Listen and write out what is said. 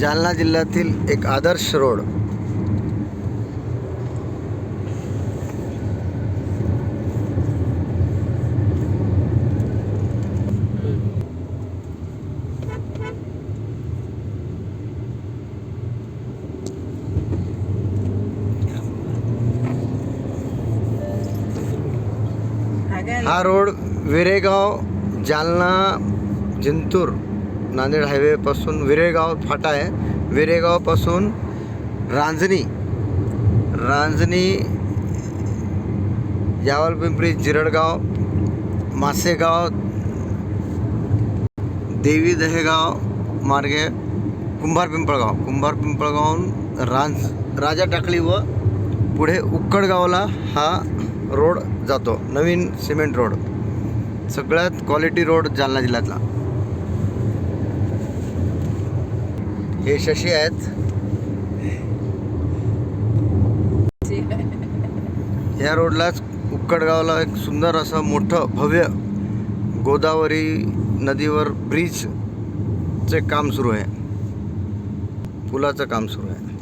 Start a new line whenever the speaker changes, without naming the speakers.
जालना जिल्ह्यातील एक आदर्श रोड. हा रोड विरेगाव जालना जिंतूर. नांदेड हायवेपासून विरेगाव फाटा आहे. विरेगावपासून रांजणी रांजणी यावलपिंपरी जिरडगाव मासेगाव देवी दहेगाव मार्गे कुंभार पिंपळगाव. कुंभार पिंपळगावहून रांज राजा टाकळी व पुढे उक्कडगावला हा रोड जातो. नवीन सिमेंट रोड. सगळ्यात क्वालिटी रोड जालना जिल्ह्यातला. हे शशी आहेत. या रोडलाच उक्कडगावला एक सुंदर असं मोठं भव्य गोदावरी नदीवर ब्रिजचे काम सुरू आहे. पुलाचं काम सुरू आहे.